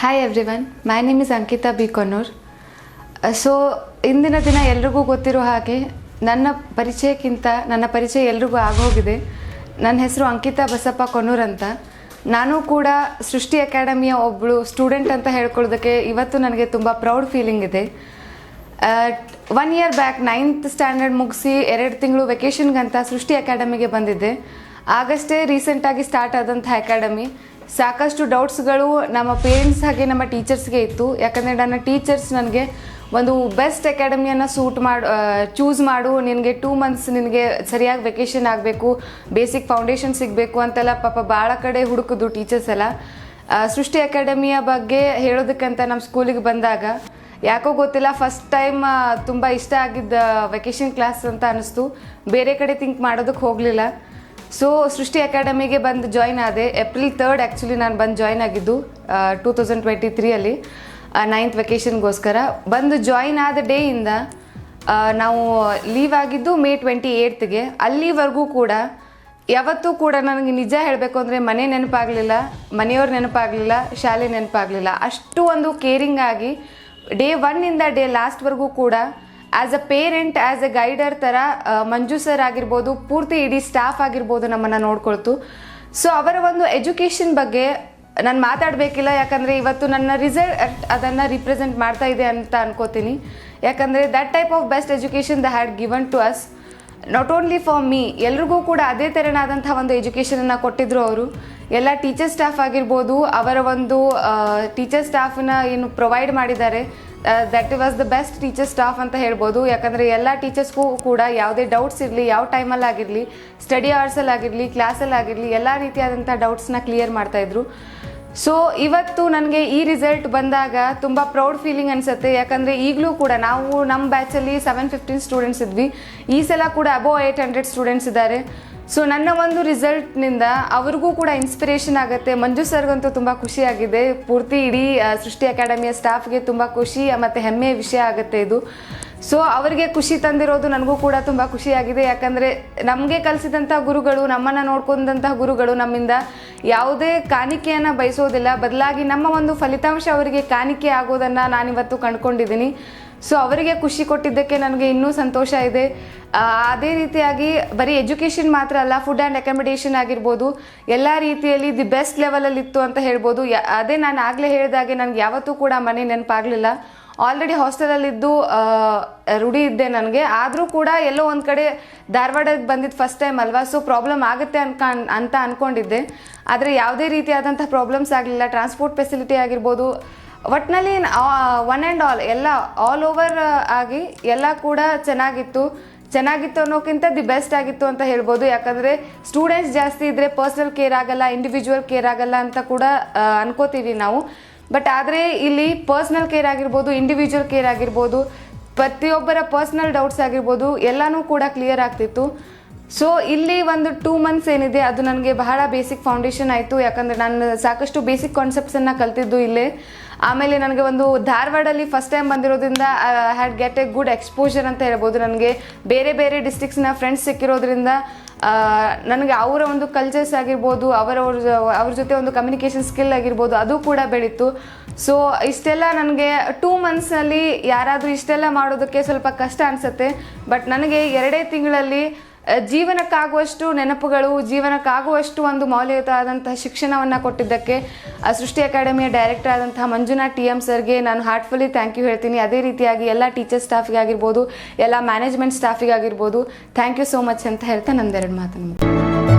Hi everyone my name is Ankita B Konnur so ಇಂದಿನ ದಿನ ಎಲ್ರಿಗೂ ಗೊತ್ತಿರೋ ಹಾಗೆ ನನ್ನ ಪರಿಚಯಕ್ಕಿಂತ, ನನ್ನ ಪರಿಚಯ ಎಲ್ರಿಗೂ ಆಗೋಗಿದೆ. ನನ್ನ ಹೆಸರು ಅಂಕಿತಾ ಬಸಪ್ಪ ಕೊನೂರ್ ಅಂತ. ನಾನು ಕೂಡ ಸೃಷ್ಟಿ ಅಕಾಡೆಮಿಯ ಒಬ್ಬಳು ಸ್ಟೂಡೆಂಟ್ ಅಂತ ಹೇಳ್ಕೊಳ್ಳೋದಕ್ಕೆ ಇವತ್ತು ನನಗೆ ತುಂಬ ಪ್ರೌಡ್ ಫೀಲಿಂಗ್ ಇದೆ. One year back ninth standard ಮುಗಿಸಿ ಎರಡು ತಿಂಗಳು ವೆಕೇಷನ್ಗಂತ ಸೃಷ್ಟಿ ಅಕಾಡೆಮಿಗೆ ಬಂದಿದ್ದೆ. ಆಗಷ್ಟೇ ರೀಸೆಂಟಾಗಿ ಸ್ಟಾರ್ಟ್ ಆದಂಥ ಅಕಾಡೆಮಿ ಸಾಕಷ್ಟು ಡೌಟ್ಸ್ಗಳು ನಮ್ಮ ಪೇರೆಂಟ್ಸ್ ಹಾಗೆ ನಮ್ಮ ಟೀಚರ್ಸ್ಗೆ ಇತ್ತು. ಯಾಕಂದರೆ ನನ್ನ ಟೀಚರ್ಸ್ ನನಗೆ ಒಂದು ಬೆಸ್ಟ್ ಅಕಾಡೆಮಿಯನ್ನು ಸೂಟ್ ಮಾಡು ಚೂಸ್ ಮಾಡು, ನಿನಗೆ ಟೂ ಮಂತ್ಸ್ ನಿನಗೆ ಸರಿಯಾಗಿ ವೆಕೇಷನ್ ಆಗಬೇಕು ಬೇಸಿಕ್ ಫೌಂಡೇಶನ್ ಸಿಗಬೇಕು ಅಂತೆಲ್ಲ ಪಾಪ ಭಾಳ ಕಡೆ ಹುಡುಕಿದ್ರು ಟೀಚರ್ಸ್ ಎಲ್ಲ. ಸೃಷ್ಟಿ ಅಕಾಡೆಮಿಯ ಬಗ್ಗೆ ಹೇಳೋದಕ್ಕಂತ ನಮ್ಮ ಸ್ಕೂಲಿಗೆ ಬಂದಾಗ ಯಾಕೋ ಗೊತ್ತಿಲ್ಲ ಫಸ್ಟ್ ಟೈಮ್ ತುಂಬ ಇಷ್ಟ ಆಗಿದ್ದ ವೆಕೇಷನ್ ಕ್ಲಾಸ್ ಅಂತ ಅನ್ನಿಸ್ತು ಬೇರೆ ಕಡೆ ಥಿಂಕ್ ಮಾಡೋದಕ್ಕೆ ಹೋಗಲಿಲ್ಲ. ಸೊ ಸೃಷ್ಟಿ ಅಕಾಡೆಮಿಗೆ ಬಂದು ಜಾಯ್ನ್ ಆದೆ. ಏಪ್ರಿಲ್ ತರ್ಡ್ ಆ್ಯಕ್ಚುಲಿ ನಾನು ಬಂದು ಜಾಯ್ನ್ ಆಗಿದ್ದು ಟೂ ತೌಸಂಡ್ ಟ್ವೆಂಟಿ ತ್ರೀಯಲ್ಲಿ ನೈನ್ತ್ ವೆಕೇಷನ್ಗೋಸ್ಕರ ಬಂದು ಜಾಯ್ನ್ ಆದ ಡೇಯಿಂದ ನಾವು ಲೀವ್ ಆಗಿದ್ದು ಮೇ ಟ್ವೆಂಟಿ ಏಯ್ತ್ಗೆ ಅಲ್ಲಿವರೆಗೂ ಕೂಡ, ಯಾವತ್ತೂ ಕೂಡ ನನಗೆ ನಿಜ ಹೇಳಬೇಕು ಅಂದರೆ ಮನೆ ನೆನಪಾಗಲಿಲ್ಲ, ಮನೆಯವ್ರ ನೆನಪಾಗಲಿಲ್ಲ, ಶಾಲೆ ನೆನಪಾಗಲಿಲ್ಲ. ಅಷ್ಟು ಒಂದು ಕೇರಿಂಗ್ ಆಗಿ ಡೇ ಒನ್ನಿಂದ ಡೇ ಲಾಸ್ಟ್ವರೆಗೂ ಕೂಡ as a parent as a guider ಥರ ಮಂಜು ಸರ್ ಆಗಿರ್ಬೋದು, ಪೂರ್ತಿ ಇಡೀ ಸ್ಟಾಫ್ ಆಗಿರ್ಬೋದು ನಮ್ಮನ್ನು ನೋಡ್ಕೊಳ್ತು. ಸೊ ಅವರ ಒಂದು ಎಜುಕೇಷನ್ ಬಗ್ಗೆ ನಾನು ಮಾತಾಡಬೇಕಿಲ್ಲ, ಯಾಕಂದರೆ ಇವತ್ತು ನನ್ನ ರಿಸಲ್ಟ್ ಅದನ್ನು ರಿಪ್ರೆಸೆಂಟ್ ಮಾಡ್ತಾ ಇದೆ ಅಂತ ಅನ್ಕೋತೀನಿ. ಯಾಕಂದರೆ that type of best education the had given to us not only for me ಎಲ್ರಿಗೂ ಕೂಡ ಅದೇ ತೆರನಾದಂಥ ಒಂದು ಎಜುಕೇಷನನ್ನು ಕೊಟ್ಟಿದ್ದರು ಅವರು. ಎಲ್ಲ ಟೀಚರ್ ಸ್ಟಾಫ್ ಆಗಿರ್ಬೋದು, ಅವರ ಒಂದು ಟೀಚರ್ ಸ್ಟಾಫನ್ನ ಏನು ಪ್ರೊವೈಡ್ ಮಾಡಿದ್ದಾರೆ. That was the best teacher staff ಅಂತ ಹೇಳ್ಬೋದು. ಯಾಕಂದರೆ ಎಲ್ಲ ಟೀಚರ್ಸ್ಗೂ ಕೂಡ ಯಾವುದೇ ಡೌಟ್ಸ್ ಇರಲಿ, ಯಾವ ಟೈಮಲ್ಲಿ ಆಗಿರಲಿ ಸ್ಟಡಿ ಅವರ್ಸಲ್ಲಾಗಿರಲಿ ಆಗಿರಲಿ ಕ್ಲಾಸಲ್ಲಿ ಆಗಿರಲಿ, ಎಲ್ಲ ರೀತಿಯಾದಂಥ ಡೌಟ್ಸ್ನ ಕ್ಲಿಯರ್ ಮಾಡ್ತಾಯಿದ್ರು ಸೊ ಇವತ್ತು ನನಗೆ ಈ ರಿಸಲ್ಟ್ ಬಂದಾಗ ತುಂಬ ಪ್ರೌಡ್ ಫೀಲಿಂಗ್ ಅನಿಸುತ್ತೆ. ಯಾಕಂದರೆ ಈಗಲೂ ಕೂಡ ನಾವು ನಮ್ಮ ಬ್ಯಾಚಲ್ಲಿ ಸೆವೆನ್ ಫಿಫ್ಟೀನ್ ಸ್ಟೂಡೆಂಟ್ಸ್ ಇದ್ವಿ. ಈ ಸಲ ಕೂಡ ಅಬೋ ಏಯ್ಟ್ ಹಂಡ್ರೆಡ್ ಸ್ಟೂಡೆಂಟ್ಸ್ ಇದ್ದಾರೆ. ಸೊ ನನ್ನ ಒಂದು ರಿಸಲ್ಟ್ನಿಂದ ಅವ್ರಿಗೂ ಕೂಡ ಇನ್ಸ್ಪಿರೇಷನ್ ಆಗುತ್ತೆ. ಮಂಜು ಸರ್ಗಂತೂ ತುಂಬ ಖುಷಿಯಾಗಿದೆ. ಪೂರ್ತಿ ಇಡೀ ಸೃಷ್ಟಿ ಅಕಾಡೆಮಿಯ ಸ್ಟಾಫ್ಗೆ ತುಂಬ ಖುಷಿ, ಮತ್ತು ಹೆಮ್ಮೆಯ ವಿಷಯ ಆಗುತ್ತೆ ಇದು. ಸೊ ಅವರಿಗೆ ಖುಷಿ ತಂದಿರೋದು ನನಗೂ ಕೂಡ ತುಂಬ ಖುಷಿಯಾಗಿದೆ. ಯಾಕಂದರೆ ನಮಗೆ ಕಲಿಸಿದಂಥ ಗುರುಗಳು, ನಮ್ಮನ್ನು ನೋಡ್ಕೊಂಡಂತಹ ಗುರುಗಳು ನಮ್ಮಿಂದ ಯಾವುದೇ ಕಾಣಿಕೆಯನ್ನು ಬಯಸೋದಿಲ್ಲ. ಬದಲಾಗಿ ನಮ್ಮ ಒಂದು ಫಲಿತಾಂಶ ಅವರಿಗೆ ಕಾಣಿಕೆ ಆಗೋದನ್ನು ನಾನಿವತ್ತು ಕಂಡುಕೊಂಡಿದ್ದೀನಿ. ಸೊ ಅವರಿಗೆ ಖುಷಿ ಕೊಟ್ಟಿದ್ದಕ್ಕೆ ನನಗೆ ಇನ್ನೂ ಸಂತೋಷ ಇದೆ. ಅದೇ ರೀತಿಯಾಗಿ ಬರೀ ಎಜುಕೇಷನ್ ಮಾತ್ರ ಅಲ್ಲ ಫುಡ್ ಆ್ಯಂಡ್ ಅಕಾಮಿಡೇಷನ್ ಆಗಿರ್ಬೋದು, ಎಲ್ಲ ರೀತಿಯಲ್ಲಿ ದಿ ಬೆಸ್ಟ್ ಲೆವೆಲಲ್ಲಿ ಇತ್ತು ಅಂತ ಹೇಳ್ಬೋದು. ಅದೇ ನಾನು ಆಗಲೇ ಹೇಳಿದಾಗೆ ನನಗೆ ಯಾವತ್ತೂ ಕೂಡ ಮನೆ ನೆನಪಾಗಲಿಲ್ಲ. ಆಲ್ರೆಡಿ ಹಾಸ್ಟೆಲಲ್ಲಿದ್ದು ರೂಢಿ ಇದ್ದೆ ನನಗೆ. ಆದರೂ ಕೂಡ ಎಲ್ಲೋ ಒಂದು ಕಡೆ ಧಾರವಾಡಕ್ಕೆ ಬಂದಿದ್ದು ಫಸ್ಟ್ ಟೈಮ್ ಅಲ್ವಾ? ಸೊ ಪ್ರಾಬ್ಲಮ್ ಆಗುತ್ತೆ ಅನ್ಕ, ಅಂತ ಅಂದ್ಕೊಂಡಿದ್ದೆ ಆದರೆ ಯಾವುದೇ ರೀತಿಯಾದಂಥ ಪ್ರಾಬ್ಲಮ್ಸ್ ಆಗಲಿಲ್ಲ. ಟ್ರಾನ್ಸ್ಪೋರ್ಟ್ ಫೆಸಿಲಿಟಿ ಆಗಿರ್ಬೋದು ಒಟ್ಟಿನಲ್ಲಿ ಒನ್ ಆ್ಯಂಡ್ ಆಲ್ ಎಲ್ಲ ಆಲ್ ಓವರ್ ಆಗಿ ಎಲ್ಲ ಕೂಡ ಚೆನ್ನಾಗಿತ್ತು. ಚೆನ್ನಾಗಿತ್ತು ಅನ್ನೋಕ್ಕಿಂತ ದಿ ಬೆಸ್ಟ್ ಆಗಿತ್ತು ಅಂತ ಹೇಳ್ಬೋದು. ಯಾಕಂದರೆ ಸ್ಟೂಡೆಂಟ್ಸ್ ಜಾಸ್ತಿ ಇದ್ದರೆ ಪರ್ಸ್ನಲ್ ಕೇರ್ ಆಗಲ್ಲ ಇಂಡಿವಿಜುವಲ್ ಕೇರ್ ಆಗಲ್ಲ ಅಂತ ಕೂಡ ಅನ್ಕೋತೀವಿ ನಾವು. ಬಟ್ ಆದರೆ ಇಲ್ಲಿ ಪರ್ಸ್ನಲ್ ಕೇರ್ ಆಗಿರ್ಬೋದು ಇಂಡಿವಿಜುವಲ್ ಕೇರ್ ಆಗಿರ್ಬೋದು, ಪ್ರತಿಯೊಬ್ಬರ ಪರ್ಸ್ನಲ್ ಡೌಟ್ಸ್ ಆಗಿರ್ಬೋದು, ಎಲ್ಲನೂ ಕೂಡ ಕ್ಲಿಯರ್ ಆಗ್ತಿತ್ತು. ಸೊ ಇಲ್ಲಿ ಒಂದು ಟೂ ಮಂತ್ಸ್ ಏನಿದೆ, ಅದು ನನಗೆ ಬಹಳ ಬೇಸಿಕ್ ಫೌಂಡೇಶನ್ ಆಯಿತು. ಯಾಕಂದರೆ ನಾನು ಸಾಕಷ್ಟು ಬೇಸಿಕ್ ಕಾನ್ಸೆಪ್ಟ್ಸನ್ನು ಕಲ್ತಿದ್ದು ಇಲ್ಲೇ. ಆಮೇಲೆ ನನಗೆ ಒಂದು ಧಾರವಾಡಲ್ಲಿ ಫಸ್ಟ್ ಟೈಮ್ ಬಂದಿರೋದ್ರಿಂದ I had get a good exposure ಅಂತ ಹೇಳ್ಬೋದು. ನನಗೆ ಬೇರೆ ಬೇರೆ ಡಿಸ್ಟಿಕ್ಸ್ನ ಫ್ರೆಂಡ್ಸ್ ಸಿಕ್ಕಿರೋದ್ರಿಂದ ನನಗೆ ಅವರ ಒಂದು ಕಲ್ಚರ್ಸ್ ಆಗಿರ್ಬೋದು, ಅವರ ಅವ್ರ ಜೊತೆ ಒಂದು ಕಮ್ಯುನಿಕೇಷನ್ ಸ್ಕಿಲ್ ಆಗಿರ್ಬೋದು, ಅದು ಕೂಡ ಬೆಳೀತು. ಸೊ ಇಷ್ಟೆಲ್ಲ ನನಗೆ ಟೂ ಮಂತ್ಸಲ್ಲಿ ಯಾರಾದರೂ ಇಷ್ಟೆಲ್ಲ ಮಾಡೋದಕ್ಕೆ ಸ್ವಲ್ಪ ಕಷ್ಟ ಅನಿಸುತ್ತೆ. ಬಟ್ ನನಗೆ ಎರಡೇ ತಿಂಗಳಲ್ಲಿ ಜೀವನಕ್ಕಾಗುವಷ್ಟು ನೆನಪುಗಳು, ಜೀವನಕ್ಕಾಗುವಷ್ಟು ಒಂದು ಮೌಲ್ಯಯುತವಾದಂತಹ ಶಿಕ್ಷಣವನ್ನು ಕೊಟ್ಟಿದ್ದಕ್ಕೆ ಸೃಷ್ಟಿ ಅಕಾಡೆಮಿಯ ಡೈರೆಕ್ಟರ್ ಆದಂತಹ ಮಂಜುನಾಥ್ ಟಿ ಎಂ ಸರ್ಗೆ ನಾನು ಹಾರ್ಟ್ಫುಲಿ ಥ್ಯಾಂಕ್ ಯು ಹೇಳ್ತೀನಿ ಅದೇ ರೀತಿಯಾಗಿ ಎಲ್ಲ ಟೀಚರ್ ಸ್ಟಾಫಿಗೆ ಆಗಿರ್ಬೋದು ಎಲ್ಲ ಮ್ಯಾನೇಜ್ಮೆಂಟ್ ಸ್ಟಾಫಿಗೆ ಆಗಿರ್ಬೋದು ಥ್ಯಾಂಕ್ ಯು ಸೋ ಮಚ್ ಅಂತ ಹೇಳ್ತಾ ನಂದೆರಡು ಮಾತನ್ನು.